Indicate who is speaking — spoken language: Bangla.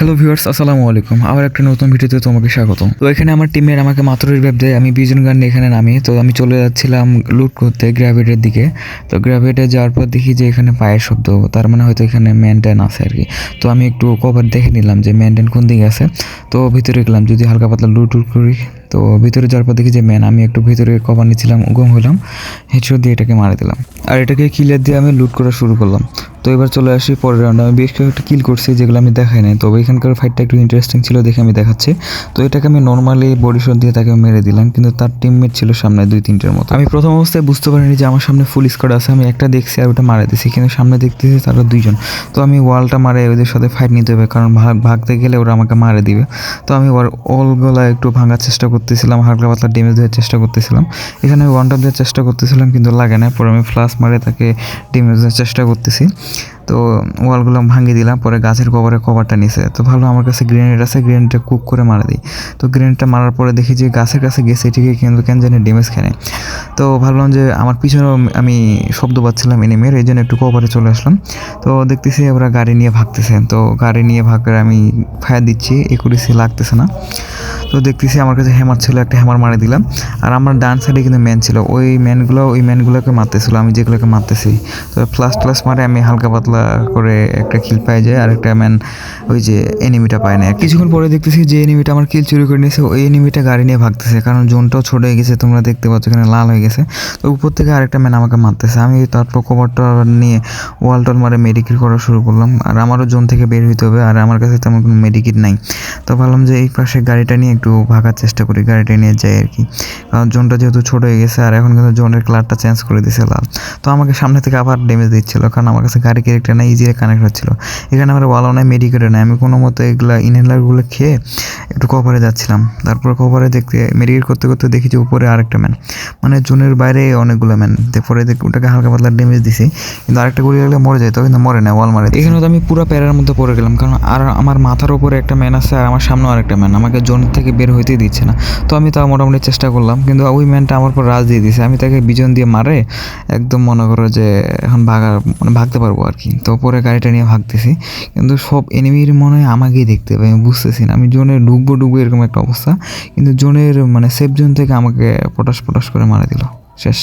Speaker 1: হ্যালো ভিউয়ার্স আসসালামু আলাইকুম। আবার একটা নতুন ভিডিওতে তোমাকে স্বাগত তো এখানে আমার টিমের আমাকে মাত্র রিভাইভ দেয়। আমি বিজন গান এখানে নামি। তো আমি চলে যাচ্ছিলাম লুট করতে গ্র্যাভিটের দিকে। তো গ্র্যাভিটে যাওয়ার পর দেখি যে এখানে পায়ের শব্দ। তার মানে হয়তো এখানে মেনটেন আছে আর কি তো আমি একটু কভার দেখে নিলাম যে মেনটেন কোন দিকে আছে। তো ভিতরে গেলাম, যদি হালকা পাতলা লুট করি। তো ভিতরে যাওয়ার পর দেখি যে ম্যান আমি একটু ভিতরে কভার নিচ্ছিলাম গম হলাম হেডশট দিয়ে এটাকে মারা দিলাম। আর এটাকে কিলার দিয়ে আমি লুট করা শুরু করলাম। তো এবার চলে আসি পরের রাউন্ডে আমি বেশ কয়েকটা কিল করছি, যেগুলো আমি দেখাই নাই। তবে এখানকার ফাইটটা একটু ইন্টারেস্টিং ছিল দেখে আমি দেখাচ্ছি। তো এটাকে আমি নর্মালি বডি শট দিয়ে তাকে মেরে দিলাম, কিন্তু তার টিমমেট ছিল সামনে দুই তিনটের মতো। আমি প্রথম অবস্থায় বুঝতে পারিনি যে আমার সামনে ফুল স্কোয়াড আছে। আমি একটা দেখছি আর ওটা মারা দিছি, কিন্তু সামনে দেখতেছি তারা দুইজন। তো আমি ওয়ালটা মারে ওদের সাথে ফাইট নিতে হবে, কারণ ভাগ, ভাগতে গেলে ওরা আমাকে মারে দিবে। তো আমি ওর অলগুলা একটু ভাঙার চেষ্টা করতেছিলাম, হালকা পাতলা ড্যামেজ দেওয়ার চেষ্টা করতেছিলাম। এখানে আমি ওয়ান টপ দেওয়ার চেষ্টা করতেছিলাম, কিন্তু লাগে না পরে আমি ফ্লাশ মারে তাকে ড্যামেজ দেওয়ার চেষ্টা করতেছি। তো ওয়ালগুলো ভাঙিয়ে দিলাম, পরে গাছের কভারে কভারটা নিছে। তো ভালো আমার কাছে গ্রেনেড আছে গ্রেনেডটা কুক করে মারা দিই। তো গ্রেনেডটা মারার পরে দেখি যে গাছের কাছে গেছে এটিকে কিন্তু কেন জানি ড্যামেজ খেয়ে তো ভাবলাম যে আমার পিছনেও আমি শব্দ পাচ্ছিলাম এনিমের, এই জন্য একটু কভারে চলে আসলাম। তো দেখতেছি ওরা গাড়ি নিয়ে ভাগতেছে। তো গাড়ি নিয়ে ভাগের আমি ফায়ার দিচ্ছি একুরেসি লাগতেছে না। তো দেখতেছি আমার কাছে হ্যামার ছিল, একটা হ্যামার মারে দিলাম। আর আমার ডান সাইডে কিন্তু ম্যান ছিল। ওই ম্যানগুলো ওই ম্যানগুলোকে মারতেছিল, আমি যেগুলোকে মারতেছি। তো ফ্লাস ফ্লাস মারে আমি হালকা পাতলা করে একটা কিল পাই যায় আর একটা ম্যান ওই যে এনিমিটা পায় না। কিছুক্ষণ পরে দেখতেছি যে এনিমিটা আমার কিল চুরি করে নিয়েছে, ওই এনিমিটা গাড়ি নিয়ে ভাগতেছে, কারণ জোনটাও ছোট হয়ে গেছে, তোমরা দেখতে পাচ্ছ এখানে লাল হয়ে গেছে। তো উপর থেকে আরেকটা ম্যান আমাকে মারতেছে। আমি তারপর কভারটা নিয়ে ওয়াল টল মারে মেডিকেট করা শুরু করলাম, আর আমারও জোন থেকে বের হইতে হবে, আর আমার কাছে তেমন কোনো মেডিকেট নাই। তো ভাবলাম যে এই পাশে গাড়িটা নিয়ে একটু ভাগার চেষ্টা করি, গাড়িটা নিয়ে যাই আর কি। কারণ জোনটা যেহেতু ছোট হয়ে গেছে, আর এখন কিন্তু জোনের কালারটা চেঞ্জ করে দিয়েছে লাল। তো আমাকে সামনে থেকে আবার ড্যামেজ দিচ্ছিল, কারণ আমার কাছে গাড়ি ক্যারেক্টার না ইজিলি কানেক্ট হচ্ছিল। এখানে আমার ওয়ালও নাই মেডিকেটও নাই। আমি কোনো মতো এগুলা ইনহেলারগুলো খেয়ে একটু কভারে যাচ্ছিলাম। তারপর কভারে দেখতে মেডিকেট করতে করতে দেখি যে উপরে আরেকটা ম্যান মানে জোনের বাইরে অনেকগুলো ম্যান পরে দেখ ওটাকে হালকা পাতলা ড্যামেজ দিছি। কিন্তু আরেকটা গুলি লাগলে মরে যায় যেত কিন্তু মরে না ওয়াল মারে এখানে তো আমি পুরো প্যারার মধ্যে পড়ে গেলাম। কারণ আর আমার মাথার উপরে একটা ম্যান আছে আর আমার সামনেও আরেকটা ম্যান আমাকে জোন থেকে বের হইতেই দিচ্ছে না। তো আমি তাও মোটামুটি চেষ্টা করলাম, কিন্তু ওই ম্যানটা আমার পর রাজ দিয়ে দিছে। আমি তাকে বিজন দিয়ে মারে, একদম মনে করো যে এখন ভাগার মানে ভাগতে পারব আর কি। তো পরে গাড়িটা নিয়ে ভাগতেছি। কিন্তু সব এনিমির মনে হয় আমাকেই দেখতে পাই আমি বুঝতেছি না। আমি জোনে ডুববো ডুববো এরকম একটা অবস্থা। কিন্তু জোনের মানে সেফ জোন থেকে আমাকে পটাশ পটাশ করে মারা দিল। শেষ।